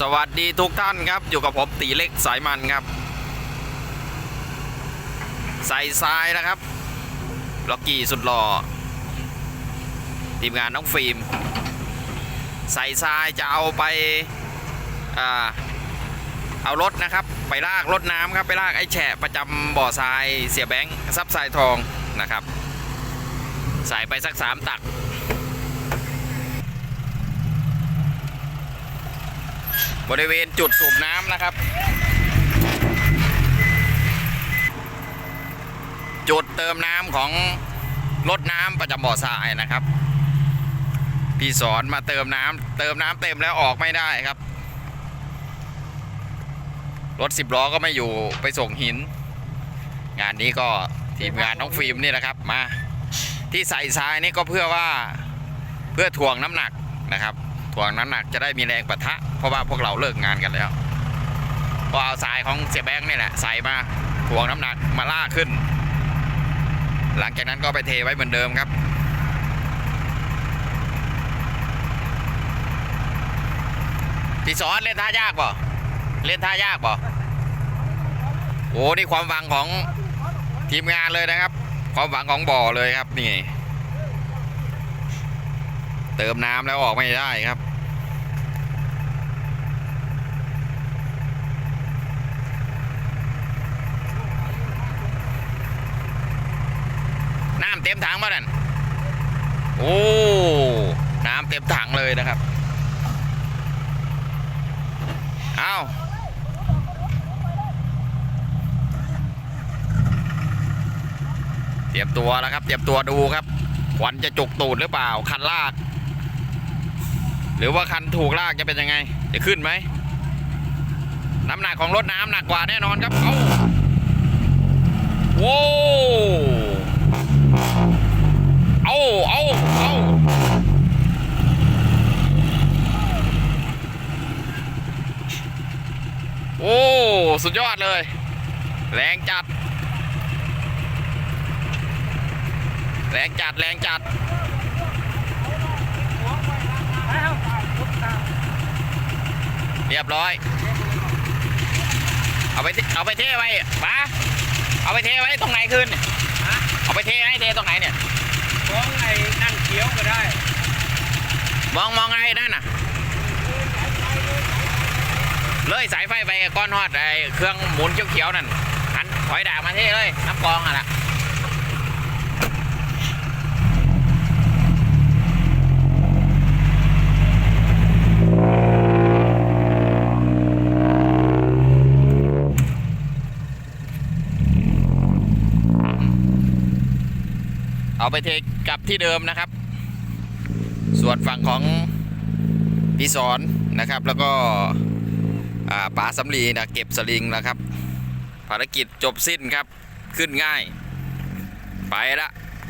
สวัสดีทุกท่านครับ อยู่กับผมตีเล็กสายมันครับ ใส่ทรายนะครับล็อกกี้สุดหล่อทีมงานน้องฟิล์ม ใส่ทรายจะเอาไปอ่าเอารถนะครับ ไปลากรถน้ำครับ ไปลากไอ้แฉะประจำบ่อทรายเสียแบงค์ซับทรายทองนะครับ ใส่ไปสักสามตัก บริเวณจุดสูบน้ำนะครับ จุดเติมน้ำของรถน้ำประจำบ่อทรายนะครับ พี่สอนมาเติมน้ำเติมน้ำเต็มแล้วออกไม่ได้ครับ รถสิบล้อก็ไม่อยู่ไปส่งหิน งานนี้ก็ทีมงานน้องฟิล์มนี่นะครับมาที่ใส่ทรายนี่ก็เพื่อว่าเพื่อถ่วงน้ำหนักนะครับ ถ่วงน้ำหนักจะได้มีแรงปะทะ เพราะว่าพวกเราเลิกงานกันแล้วก็เอาทรายของเสียแบงค์นี่แหละใส่มาถ่วงน้ำหนักมาลากขึ้น หลังจากนั้นก็ไปเทไว้เหมือนเดิมครับพี่สอนเล่นท่ายากป่ะเล่นท่ายากป่ะโอ้นี่ความหวังของทีมงานเลยนะครับ ความหวังของบ่อเลยครับนี่ เติมน้ำแล้วออกไม่ได้ครับ น้ำเต็มถังมานั่นโอ้ น้ำเต็มถังเลยนะครับ เอาเตรียมตัวแล้วครับ เตรียมตัวดูครับควันจะจุกตูดหรือเปล่า คันลาก หรือว่าคันถูกลากจะเป็นยังไง จะขึ้นไหม น้ำหนักของรถน้ำหนักกว่าแน่นอนครับเอาโว้เอาเอาเอาโอ้ สุดยอดเลย แรงจัด แรงจัด แรงจัด เรียบร้อย เอาไปเทเอาไปเทไว้ป้าเอาไปเทไว้ตรงไหนคืนเนี่ยเอาไปเทให้เทตรงไหนเนี่ยมองไอ้นั่นเขียวก็ได้ มองมองไงนั่นน่ะ เลยสายไฟไปก้อนฮอดไอ้เครื่องหมุนเขียวๆนั่นหันถอยดากมาเทเลยน้ำกรองอะล่ะ เอาไปเทกลับที่เดิมนะครับ ส่วนฝั่งของพี่สอนนะครับ แล้วก็อ่าป๋าสำลีนะเก็บสลิงนะครับ ภารกิจจบสิ้นครับ ขึ้นง่าย ไปละ